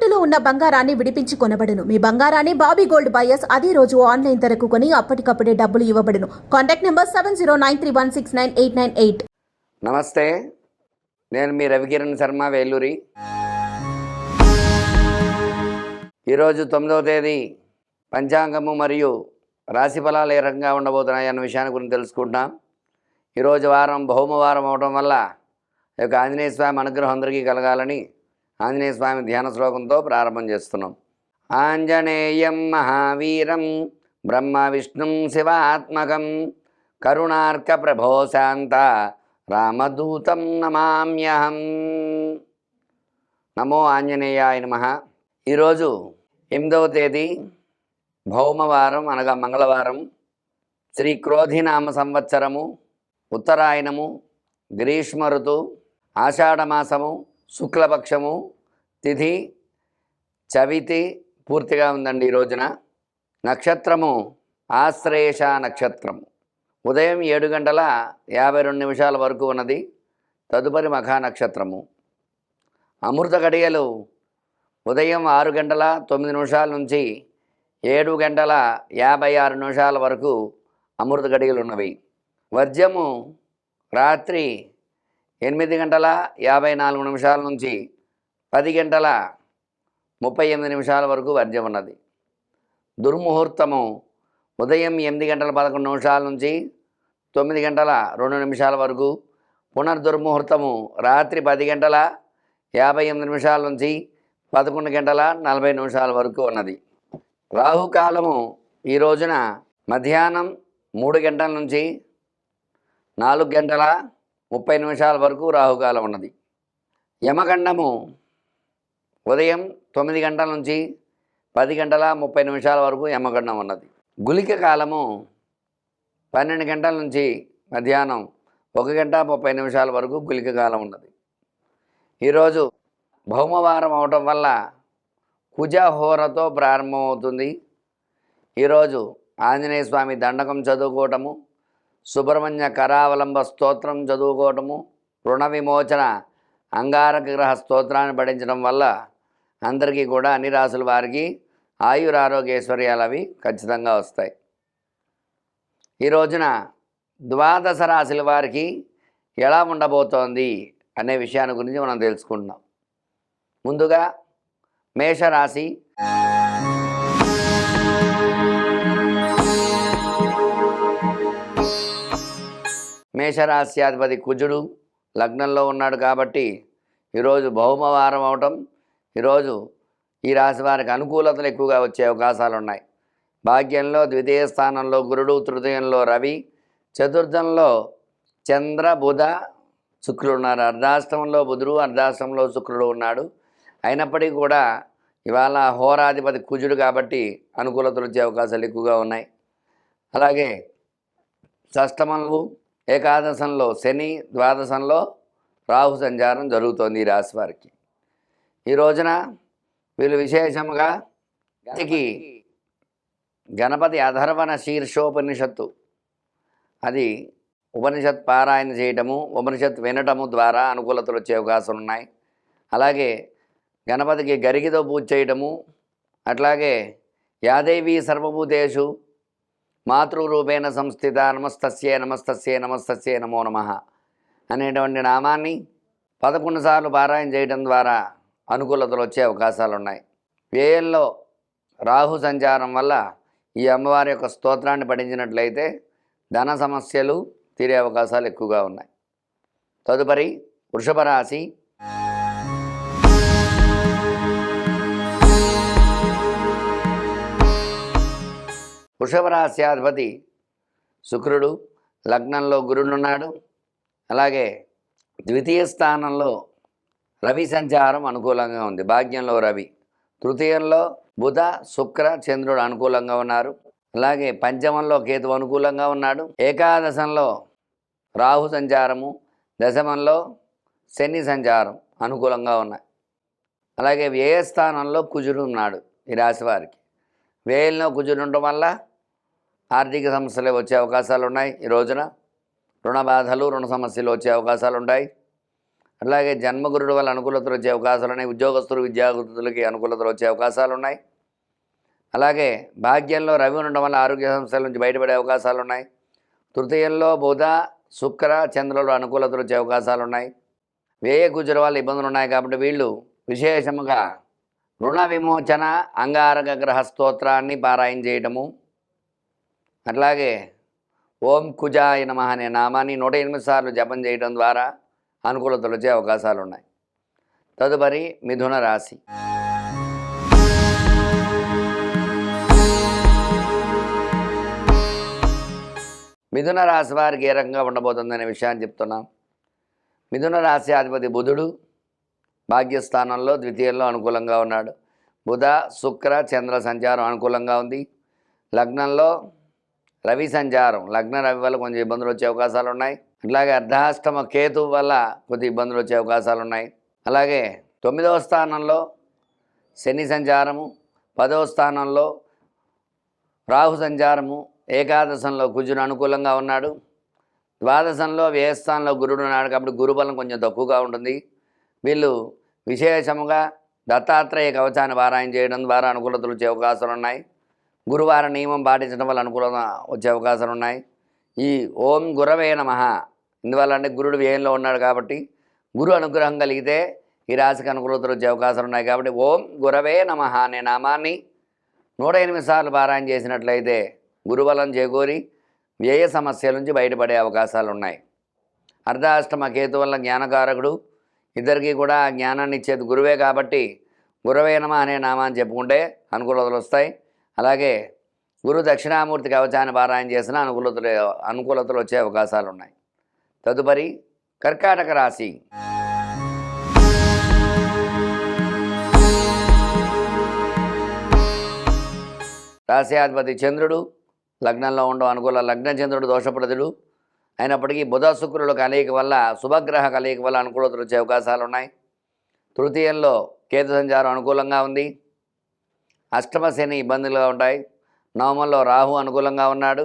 తాకట్టులో ఉన్న బంగారాన్ని విడిపించి కొనబడును. మీ బంగారాన్ని బాబీ గోల్డ్ బయర్స్ అదే రోజు ఆన్లైన్ ధరకు కొని అప్పటికప్పుడే డబ్బులు ఇవ్వబడును. Contact number seven zero nine three one six nine eight nine eight. నమస్తే. నేను మీ రవికిరణ్ శర్మ వేలూరి. ఈరోజు తొమ్మిదవ తేదీ పంచాంగము మరియు రాశి ఫలాలు ఏ రకంగా ఉండబోతున్నాయి అన్న విషయాన్ని గురించి తెలుసుకుంటున్నాం. ఈరోజు వారం భౌమవారం అవడం వల్ల ఈ యొక్క ఆంజనేయ స్వామి అనుగ్రహం అందరికీ కలగాలని ఆంజనేయ స్వామి ధ్యాన శ్లోకంతో ప్రారంభం చేస్తున్నాం. ఆంజనేయం మహావీరం బ్రహ్మ విష్ణుం శివాత్మకం కరుణార్క ప్రభో శాంత రామదూతం నమామ్యహం. నమో ఆంజనేయాయ నమ. ఈరోజు ఎనిమిదవ తేదీ భౌమవారం అనగా మంగళవారం శ్రీ క్రోధినామ సంవత్సరము ఉత్తరాయణము గ్రీష్మ ఋతు ఆషాఢమాసము శుక్లపక్షము తిథి చవితి పూర్తిగా ఉందండి ఈ రోజున. నక్షత్రము ఆశ్రేష నక్షత్రము. ఉదయం ఏడు గంటల యాభై రెండు నిమిషాల వరకు ఉన్నది. తదుపరి మఖా నక్షత్రము. అమృత గడియలు ఉదయం ఆరు గంటల తొమ్మిది నిమిషాల నుంచి ఏడు గంటల యాభై ఆరు నిమిషాల వరకు అమృత గడియలు ఉన్నవి. వర్జము రాత్రి ఎనిమిది గంటల యాభై నాలుగు నిమిషాల నుంచి పది గంటల ముప్పై ఎనిమిది నిమిషాల వరకు వర్జం ఉన్నది. దుర్ముహూర్తము ఉదయం ఎనిమిది గంటల పదకొండు నిమిషాల నుంచి తొమ్మిది గంటల రెండు నిమిషాల వరకు పునర్దుర్ముహూర్తము రాత్రి పది గంటల యాభై ఎనిమిది నిమిషాల నుంచి పదకొండు గంటల నలభై నిమిషాల వరకు ఉన్నది. రాహుకాలము ఈ రోజున మధ్యాహ్నం మూడు గంటల నుంచి నాలుగు గంటల ముప్పై నిమిషాల వరకు రాహుకాలం ఉన్నది. యమఖండము ఉదయం తొమ్మిది గంటల నుంచి పది గంటల ముప్పై నిమిషాల వరకు యమగండం ఉన్నది. గులిక కాలము పన్నెండు గంటల నుంచి మధ్యాహ్నం ఒక గంట ముప్పై నిమిషాల వరకు గులిక కాలం ఉన్నది. ఈరోజు భౌమవారం అవటం వల్ల కుజహోరతో ప్రారంభమవుతుంది ఈరోజు ఆంజనేయ స్వామి దండకం చదువుకోవటము సుబ్రహ్మణ్య కరావలంబ స్తోత్రం చదువుకోవటము రుణ విమోచన అంగారక గ్రహ స్తోత్రాన్ని పఠించడం వల్ల అందరికీ కూడా అన్ని రాసుల వారికి ఆయురారోగ్యైశ్వర్యాలు అవి ఖచ్చితంగా వస్తాయి. ఈ రోజున ద్వాదశ రాశుల వారికి ఎలా ఉండబోతోంది అనే విషయాన్ని గురించి మనం తెలుసుకుంటున్నాం. ముందుగా మేషరాశి మేషరాశ్యాధిపతి కుజుడు లగ్నంలో ఉన్నాడు కాబట్టి ఈరోజు భౌమవారం అవటం ఈరోజు ఈ రాశి వారికి అనుకూలతలు ఎక్కువగా వచ్చే అవకాశాలు ఉన్నాయి భాగ్యంలో ద్వితీయ స్థానంలో గురుడు తృతీయంలో రవి చతుర్థంలో చంద్ర బుధ శుక్రుడు ఉన్నారు. అర్ధాష్టమంలో బుధుడు అర్ధాష్టమంలో శుక్రుడు ఉన్నాడు. అయినప్పటికీ కూడా ఇవాళ హోరాధిపతి కుజుడు కాబట్టి అనుకూలతలు వచ్చే అవకాశాలు ఎక్కువగా ఉన్నాయి. అలాగే షష్టమంలో ఏకాదశంలో శని ద్వాదశంలో రాహు సంచారం జరుగుతోంది ఈ రాశి వారికి. ఈ రోజున వీళ్ళు విశేషముగా గతికి గణపతి అధర్వణ శీర్షోపనిషత్తు. అది ఉపనిషత్ పారాయణ చేయటము ఉపనిషత్ వినటము ద్వారా అనుకూలతలు వచ్చే అవకాశాలు ఉన్నాయి. అలాగే గణపతికి గరిగితో పూజ చేయటము అట్లాగే యాదేవి సర్వభూతేషు మాతృరూపేణ సంస్థిత నమస్తస్యే నమస్తస్యే నమస్తస్యే నమో నమ అనేటువంటి నామాన్ని పదకొండు సార్లు పారాయణ చేయడం ద్వారా అనుకూలతలు వచ్చే అవకాశాలు ఉన్నాయి వ్యయంలో రాహు సంచారం వల్ల ఈ అమ్మవారి యొక్క స్తోత్రాన్ని పఠించినట్లయితే ధన సమస్యలు తీరే అవకాశాలు ఎక్కువగా ఉన్నాయి. తదుపరి వృషభ రాశి. వృషభ రాశ్యాధిపతి శుక్రుడు లగ్నంలో గురుడున్నాడు. అలాగే ద్వితీయ స్థానంలో రవి సంచారం అనుకూలంగా ఉంది. భాగ్యంలో రవి. తృతీయంలో బుధ శుక్ర చంద్రుడు అనుకూలంగా ఉన్నారు. అలాగే పంచమంలో కేతు అనుకూలంగా ఉన్నాడు. ఏకాదశంలో రాహు సంచారము. దశమంలో శని సంచారం అనుకూలంగా ఉన్నాయి. అలాగే వ్యయస్థానంలో కుజుడు ఉన్నాడు ఈ రాశి వారికి. వ్యయంలో కుజుడు ఉండటం వల్ల ఆర్థిక సమస్యలు వచ్చే అవకాశాలు ఉన్నాయి. ఈ రోజున రుణ బాధలు రుణ సమస్యలు వచ్చే అవకాశాలు ఉంటాయి. అలాగే జన్మగురుడు వల్ల అనుకూలతలు వచ్చే అవకాశాలు ఉన్నాయి. ఉద్యోగస్తులు విద్యార్థులకి అనుకూలతలు వచ్చే అవకాశాలు ఉన్నాయి. అలాగే భాగ్యంలో రవి ఉండడం వల్ల ఆరోగ్య సమస్యల నుంచి బయటపడే అవకాశాలు ఉన్నాయి. తృతీయంలో బుధ శుక్ర చంద్రులు అనుకూలతలు వచ్చే అవకాశాలు ఉన్నాయి. వ్యయ కుజుల వల్ల ఇబ్బందులు ఉన్నాయి కాబట్టి వీళ్ళు విశేషముగా రుణ విమోచన అంగారక గ్రహ స్తోత్రాన్ని పారాయణ చేయటము. అట్లాగే ఓం కుజాయ నమ అనే నామాన్ని నూట ఎనిమిది సార్లు జపం చేయడం ద్వారా అనుకూలతలు వచ్చే అవకాశాలు ఉన్నాయి తదుపరి మిథున రాశి. మిథున రాశి వారికి ఏ రకంగా ఉండబోతుందనే విషయాన్ని చెప్తున్నాం. మిథున రాశి అధిపతి బుధుడు భాగ్యస్థానంలో ద్వితీయంలో అనుకూలంగా ఉన్నాడు. బుధ శుక్ర చంద్ర సంచారం అనుకూలంగా ఉంది. లగ్నంలో రవి సంచారం లగ్న రవి వల్ల కొంచెం ఇబ్బందులు వచ్చే అవకాశాలు ఉన్నాయి అట్లాగే అర్ధాష్టమ కేతు వల్ల కొద్ది ఇబ్బందులు వచ్చే అవకాశాలు ఉన్నాయి అలాగే తొమ్మిదవ స్థానంలో శని సంచారము పదవ స్థానంలో రాహు సంచారము ఏకాదశంలో కుజుడు అనుకూలంగా ఉన్నాడు. ద్వాదశంలో వ్యయస్థానంలో గురుడు ఉన్నాడు కాబట్టి గురుబలం కొంచెం తక్కువగా ఉంటుంది. వీళ్ళు విశేషముగా దత్తాత్రేయ కవచాన్ని పారాయణ చేయడం ద్వారా అనుకూలతలు వచ్చే అవకాశాలు ఉన్నాయి గురువార నియమం పాటించడం వల్ల అనుకూలత వచ్చే అవకాశాలు ఉన్నాయి ఈ ఓం గురవే నమ. ఇందువల్ల అంటే గురుడు వ్యయంలో ఉన్నాడు కాబట్టి గురు అనుగ్రహం కలిగితే ఈ రాశికి అనుకూలతలు వచ్చే అవకాశాలు ఉన్నాయి కాబట్టి ఓం గురవే నమ అనే నామాన్ని నూట ఎనిమిది సార్లు పారాయణ చేసినట్లయితే గురుబలం చేకూరి వ్యయ సమస్యల నుంచి బయటపడే అవకాశాలు ఉన్నాయి. అర్ధాష్టమ కేతు వల్ల జ్ఞానకారకుడు. ఇద్దరికీ కూడా జ్ఞానాన్ని ఇచ్చేది గురువే కాబట్టి గురవే నమ అనే నామాన్ని చెప్పుకుంటే అనుకూలతలు వస్తాయి. అలాగే గురు దక్షిణామూర్తికి అవచాన పారాయణ చేసిన అనుకూలతలు అనుకూలతలు వచ్చే అవకాశాలు ఉన్నాయి. తదుపరి కర్కాటక రాశి. రాశ్యాధిపతి చంద్రుడు లగ్నంలో ఉండడం అనుకూల లగ్న చంద్రుడు దోషప్రదుడు. అయినప్పటికీ బుధ శుక్రుల కలయిక వల్ల శుభగ్రహ కలయిక వల్ల అనుకూలతలు వచ్చే అవకాశాలు ఉన్నాయి. తృతీయంలో కేతు సంచారం అనుకూలంగా ఉంది. అష్టమ శని ఇబ్బందులుగా ఉంటాయి. నవమంలో రాహు అనుకూలంగా ఉన్నాడు.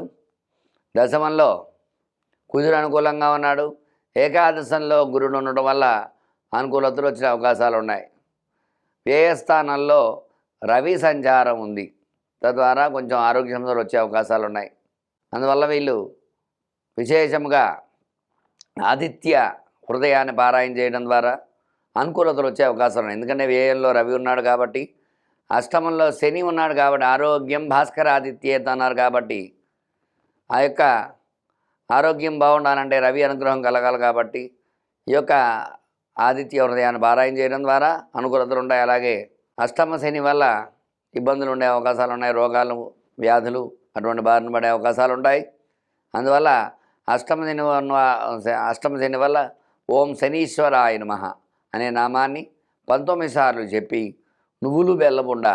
దశమంలో కుజుడు అనుకూలంగా ఉన్నాడు. ఏకాదశంలో గురుడు ఉండడం వల్ల అనుకూలతలు వచ్చే అవకాశాలు ఉన్నాయి. వ్యయస్థానంలో రవి సంచారం ఉంది. తద్వారా కొంచెం ఆరోగ్య సమస్యలు వచ్చే అవకాశాలు ఉన్నాయి. అందువల్ల వీళ్ళు విశేషంగా ఆదిత్య హృదయాన్ని పారాయణ చేయడం ద్వారా అనుకూలతలు వచ్చే అవకాశాలు ఉన్నాయి. ఎందుకంటే వ్యయంలో రవి ఉన్నాడు కాబట్టి అష్టమంలో శని ఉన్నాడు కాబట్టి ఆరోగ్యం భాస్కర ఆదిత్యత అన్నారు కాబట్టి ఆ యొక్క ఆరోగ్యం బాగుండాలంటే రవి అనుగ్రహం కలగాలి కాబట్టి ఈ యొక్క ఆదిత్య హృదయాన్ని పారాయణ చేయడం ద్వారా అనుకూలతలు ఉంటాయి. అలాగే అష్టమ శని వల్ల ఇబ్బందులు ఉండే అవకాశాలు ఉన్నాయి. రోగాలు వ్యాధులు అటువంటి బారిన పడే అవకాశాలు ఉంటాయి. అందువల్ల అష్టమ శని అష్టమ శని వల్ల ఓం శనీశ్వరాయ నమః అనే నామాన్ని పంతొమ్మిది సార్లు చెప్పి నువ్వులు బెల్లబుండ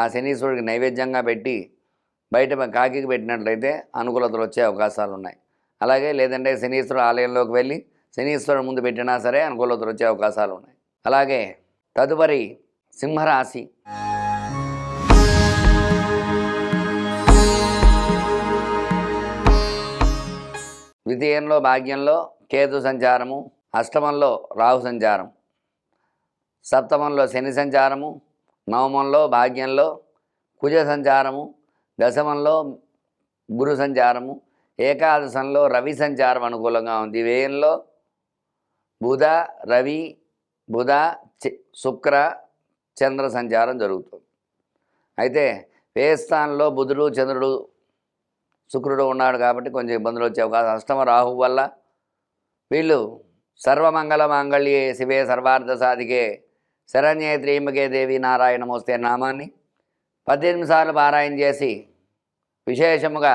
ఆ శనీశ్వరుడికి నైవేద్యంగా పెట్టి బయట కాకికి పెట్టినట్లయితే అనుకూలతలు వచ్చే అవకాశాలు ఉన్నాయి. అలాగే లేదంటే శనీశ్వరుడు ఆలయంలోకి వెళ్ళి శనీశ్వరుడు ముందు పెట్టినా సరే అనుకూలతలు వచ్చే అవకాశాలు ఉన్నాయి. అలాగే తదుపరి సింహరాశి. ద్వితీయంలో భాగ్యంలో కేతు సంచారము అష్టమంలో రాహు సంచారం. సప్తమంలో శని సంచారము నవమంలో భాగ్యంలో కుజ సంచారము దశమంలో గురు సంచారము ఏకాదశంలో రవి సంచారం అనుకూలంగా ఉంది. వ్యయంలో బుధ రవి బుధ శుక్ర చంద్ర సంచారం జరుగుతుంది. అయితే వ్యయస్థానంలో బుధుడు చంద్రుడు శుక్రుడు ఉన్నాడు కాబట్టి కొంచెం ఇబ్బందులు వచ్చే అవకాశం. అష్టమ రాహు వల్ల వీళ్ళు సర్వమంగళ మాంగళ్యే శివే సర్వార్థ సాధికే శరణ్యే త్రీంబకే దేవి నారాయణ మోస్తే నామాన్ని పద్దెనిమిది సార్లు పారాయణ చేసి విశేషముగా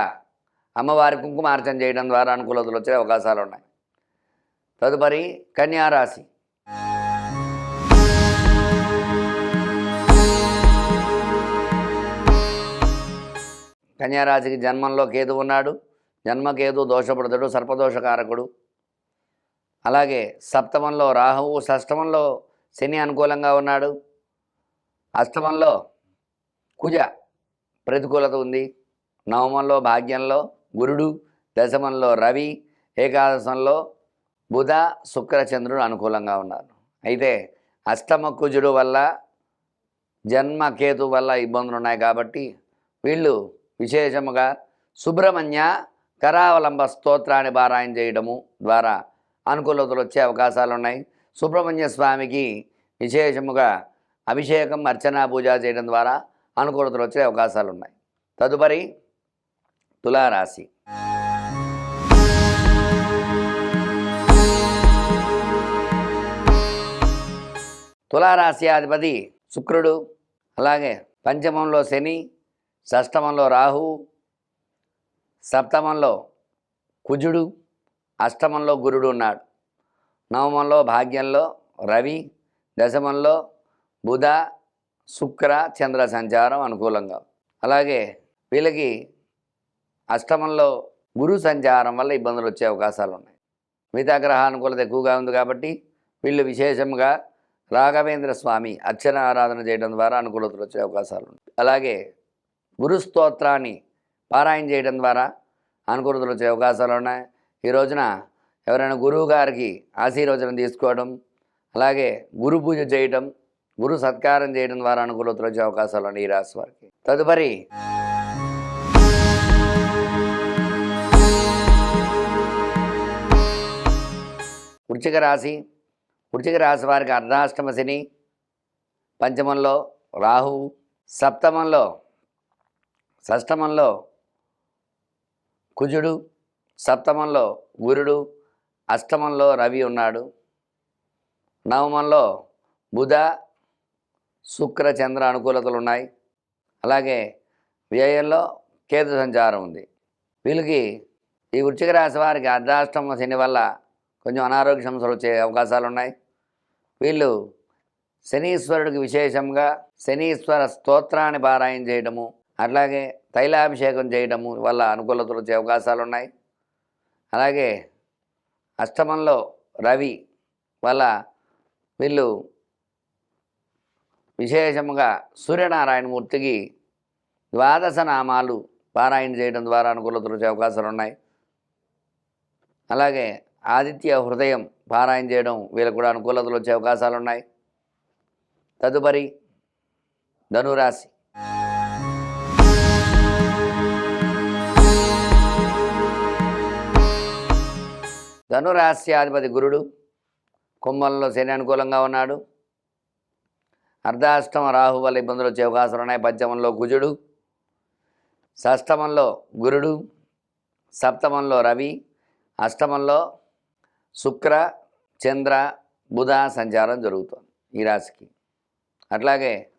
అమ్మవారి కుంకుమార్చన చేయడం ద్వారా అనుకూలతలు వచ్చే అవకాశాలు ఉన్నాయి. తదుపరి కన్యారాశి కన్యారాశికి జన్మంలో కేతు ఉన్నాడు. జన్మకేతు దోషపడుతుడు సర్పదోషకారకుడు. అలాగే సప్తమంలో రాహువు షష్టమంలో శని అనుకూలంగా ఉన్నాడు. అష్టమంలో కుజ ప్రతికూలత ఉంది. నవమంలో భాగ్యంలో గురుడు దశమంలో రవి ఏకాదశంలో బుధ శుక్రచంద్రుడు అనుకూలంగా ఉన్నారు. అయితే అష్టమ కుజుడు వల్ల జన్మ కేతు వల్ల ఇబ్బందులు ఉన్నాయి కాబట్టి వీళ్ళు విశేషముగా సుబ్రహ్మణ్య కరావలంబ స్తోత్రాన్ని పారాయణ చేయడము ద్వారా అనుకూలతలు వచ్చే అవకాశాలు ఉన్నాయి సుబ్రహ్మణ్య స్వామికి విశేషముగా అభిషేకం అర్చన పూజ చేయడం ద్వారా అనుకూలతలు వచ్చే అవకాశాలు ఉన్నాయి తదుపరి తులారాశి. తులారాశి అధిపతి శుక్రుడు అలాగే పంచమంలో శని షష్టమంలో రాహువు సప్తమంలో కుజుడు అష్టమంలో గురుడు ఉన్నాడు. నవమంలో భాగ్యంలో రవి దశమంలో బుధ శుక్ర చంద్ర సంచారం అనుకూలంగా. అలాగే వీళ్ళకి అష్టమంలో గురు సంచారం వల్ల ఇబ్బందులు వచ్చే అవకాశాలు ఉన్నాయి. మిగతా గ్రహ అనుకూలత ఎక్కువగా ఉంది కాబట్టి వీళ్ళు విశేషంగా రాఘవేంద్ర స్వామి అర్చన ఆరాధన చేయడం ద్వారా అనుకూలతలు వచ్చే అవకాశాలు ఉన్నాయి. అలాగే గురు స్తోత్రాన్ని పారాయణ చేయడం ద్వారా అనుకూలతలు వచ్చే అవకాశాలు ఉన్నాయి. ఈ రోజున ఎవరైనా గురువు గారికి ఆశీర్వచనం తీసుకోవడం అలాగే గురు పూజ చేయడం గురు సత్కారం చేయడం ద్వారా అనుకూలతలు వచ్చే అవకాశాలు ఉన్నాయి ఈ రాశి వారికి. తదుపరి వృచ్చిక రాశి. వృచ్చిక రాశి వారికి అర్ధాష్టమ శని పంచమంలో రాహువు సప్తమంలో షష్టమంలో కుజుడు సప్తమంలో గురుడు అష్టమంలో రవి ఉన్నాడు. నవమంలో బుధ శుక్ర చంద్ర అనుకూలతలు ఉన్నాయి. అలాగే వ్యయంలో కేతు సంచారం ఉంది. వీళ్ళకి ఈ వృచ్చిక రాశి వారికి అర్ధాష్టమ శని వల్ల కొంచెం అనారోగ్య సమస్యలు వచ్చే అవకాశాలు ఉన్నాయి. వీళ్ళు శనీశ్వరుడికి విశేషంగా శనీశ్వర స్తోత్రాన్ని పారాయణ చేయడము అట్లాగే తైలాభిషేకం చేయడము వల్ల అనుకూలతలు వచ్చే అవకాశాలు ఉన్నాయి. అలాగే అష్టమంలో రవి వల్ల వీళ్ళు విశేషముగా సూర్యనారాయణమూర్తికి ద్వాదశ నామాలు పారాయణ చేయడం ద్వారా అనుకూలతలు వచ్చే అవకాశాలు ఉన్నాయి. అలాగే ఆదిత్య హృదయం పారాయణ చేయడం వీళ్ళకు కూడా అనుకూలతలు వచ్చే అవకాశాలు ఉన్నాయి. తదుపరి ధనురాశి. ధనురాశ్యాధిపతి గురుడు. కుంభంలో శని అనుకూలంగా ఉన్నాడు. అర్ధాష్టమ రాహు వల్ల ఇబ్బందులు వచ్చే అవకాశాలు ఉన్నాయి. పంచమంలో కుజుడు. షష్టమంలో గురుడు. సప్తమంలో రవి. అష్టమంలో శుక్ర చంద్ర బుధ సంచారం జరుగుతుంది ఈ రాశికి. అట్లాగే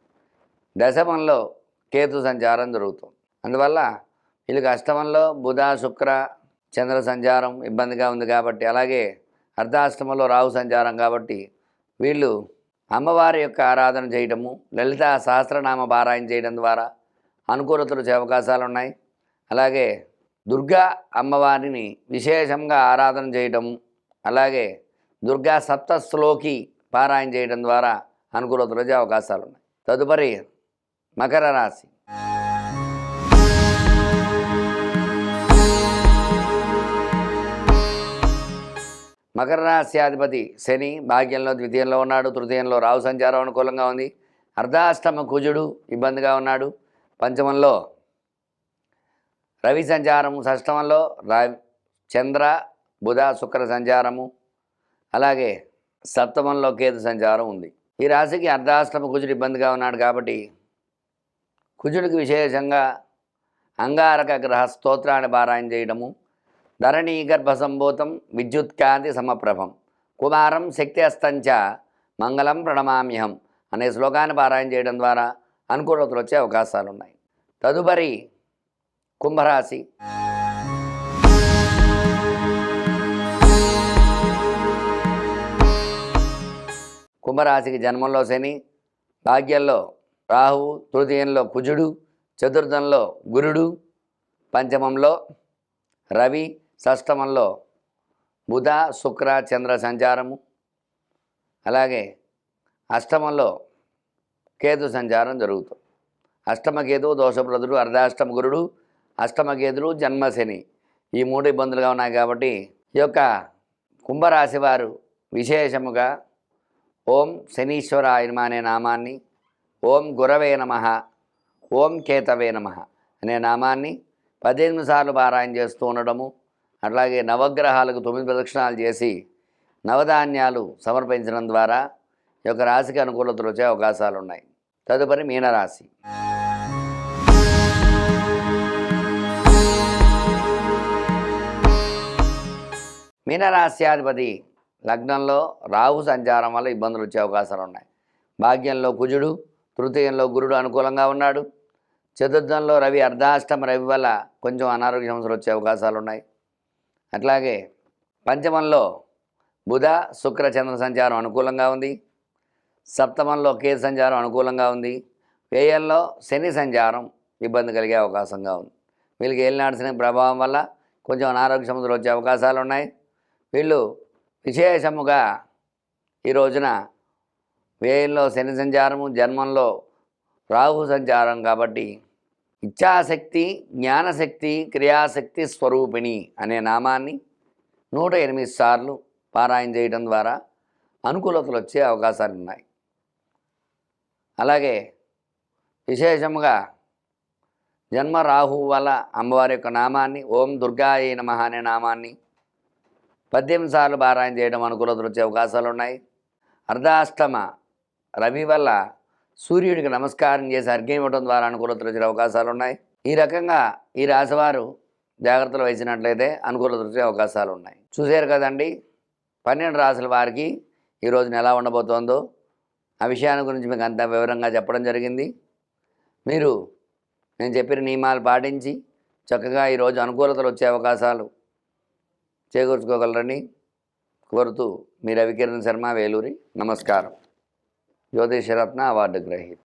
దశమంలో కేతు సంచారం జరుగుతుంది. అందువల్ల వీళ్ళకి అష్టమంలో బుధ శుక్ర చంద్ర సంచారం ఇబ్బందిగా ఉంది కాబట్టి అలాగే అర్ధాష్టమంలో రాహు సంచారం కాబట్టి వీళ్ళు అమ్మవారి యొక్క ఆరాధన చేయటము లలిత సహస్రనామ పారాయణ చేయడం ద్వారా అనుకూలతలు వచ్చే అవకాశాలు ఉన్నాయి. అలాగే దుర్గా అమ్మవారిని విశేషంగా ఆరాధన చేయటము అలాగే దుర్గా సప్తశ్లోకి పారాయణ చేయడం ద్వారా అనుకూలతలు వచ్చే అవకాశాలు ఉన్నాయి. తదుపరి మకర రాశి. మకర రాశ్యాధిపతి శని భాగ్యంలో ద్వితీయంలో ఉన్నాడు తృతీయంలో రావు సంచారం అనుకూలంగా ఉంది. అర్ధాష్టమ కుజుడు ఇబ్బందిగా ఉన్నాడు. పంచమంలో రవి సంచారము షష్టమంలో రవి చంద్ర బుధ శుక్ర సంచారము అలాగే సప్తమంలో కేతు సంచారం ఉంది. ఈ రాశికి అర్ధాష్టమ కుజుడు ఇబ్బందిగా ఉన్నాడు కాబట్టి కుజుడికి విశేషంగా అంగారక గ్రహ స్తోత్రాన్ని పారాయణ చేయడము ధరణీ గర్భ విద్యుత్కాంతి సమప్రభం. కుమారం శక్తి అస్తంచ మంగళం ప్రణమామ్యహం అనే శ్లోకాన్ని పారాయణ చేయడం ద్వారా అనుకూలతలు వచ్చే అవకాశాలు ఉన్నాయి తదుపరి కుంభరాశి. కుంభరాశికి జన్మంలో శని భాగ్యంలో రాహువు తృతీయంలో కుజుడు చతుర్థంలో గురుడు పంచమంలో రవి షష్టమంలో బుధ శుక్ర చంద్ర సంచారము. అలాగే అష్టమంలో కేతు సంచారం జరుగుతుంది. అష్టమకేతువు దోషప్రదుడు అర్ధాష్టమ గురుడు అష్టమకేతుడు జన్మశని ఈ మూడు ఇబ్బందులుగా ఉన్నాయి కాబట్టి ఈ యొక్క కుంభరాశి వారు విశేషముగా ఓం శనీశ్వరాయ నమ అనే నామాన్ని ఓం గురవే నమ ఓం కేతవే నమ అనే నామాన్ని పద్దెనిమిది సార్లు పారాయణ చేస్తూ ఉండడము అట్లాగే నవగ్రహాలకు తొమ్మిది ప్రదక్షిణాలు చేసి నవధాన్యాలు సమర్పించడం ద్వారా ఈ యొక్క రాశికి అనుకూలతలు వచ్చే అవకాశాలు ఉన్నాయి. తదుపరి మీనరాశి. మీనరాశ్యాధిపతి లగ్నంలో రాహు సంచారం వల్ల ఇబ్బందులు వచ్చే అవకాశాలు ఉన్నాయి. భాగ్యంలో కుజుడు తృతీయంలో గురుడు అనుకూలంగా ఉన్నాడు. చతుర్థంలో రవి అర్ధాష్టమ రవి వల్ల కొంచెం అనారోగ్య సమస్యలు వచ్చే అవకాశాలు ఉన్నాయి. అట్లాగే పంచమంలో బుధ శుక్ర చంద్ర సంచారం అనుకూలంగా ఉంది. సప్తమంలో కేతు సంచారం అనుకూలంగా ఉంది. వ్యయంలో శని సంచారం ఇబ్బంది కలిగే అవకాశంగా ఉంది. వీళ్ళకి ఏలినాడు శని ప్రభావం వల్ల కొంచెం అనారోగ్య సమస్యలు వచ్చే అవకాశాలు ఉన్నాయి. వీళ్ళు విశేషముగా ఈ రోజున వ్యయంలో శని సంచారము జన్మంలో రాహు సంచారం కాబట్టి ఇచ్ఛాశక్తి జ్ఞానశక్తి క్రియాశక్తి స్వరూపిణి అనే నామాన్ని నూట ఎనిమిది సార్లు పారాయణ చేయడం ద్వారా అనుకూలతలు వచ్చే అవకాశాలు ఉన్నాయి. అలాగే విశేషముగా జన్మ రాహు వల్ల అమ్మవారి యొక్క నామాన్ని ఓం దుర్గాయ నమ అనే నామాన్ని పద్దెనిమిది సార్లు పారాయణ చేయడం అనుకూలతలు వచ్చే అవకాశాలు ఉన్నాయి. అర్ధాష్టమ రవి వల్ల సూర్యుడికి నమస్కారం చేసి అర్ఘ్యం ఇవ్వడం ద్వారా అనుకూలతలు వచ్చే అవకాశాలు ఉన్నాయి. ఈ రకంగా ఈ రాశివారు జాగ్రత్తలు వహించినట్లయితే అనుకూలతలు వచ్చే అవకాశాలు ఉన్నాయి. చూశారు కదండి పన్నెండు రాసుల వారికి ఈ రోజున ఎలా ఉండబోతోందో ఆ విషయాన్ని గురించి మీకు అంత వివరంగా చెప్పడం జరిగింది. మీరు నేను చెప్పిన నియమాలు పాటించి చక్కగా ఈరోజు అనుకూలతలు వచ్చే అవకాశాలు చేకూర్చుకోగలరని కోరుతూ మీ రవికిరణ్ శర్మ వేలూరి. నమస్కారం. ज्योतिषरत्न अवार्ड ग्रहित।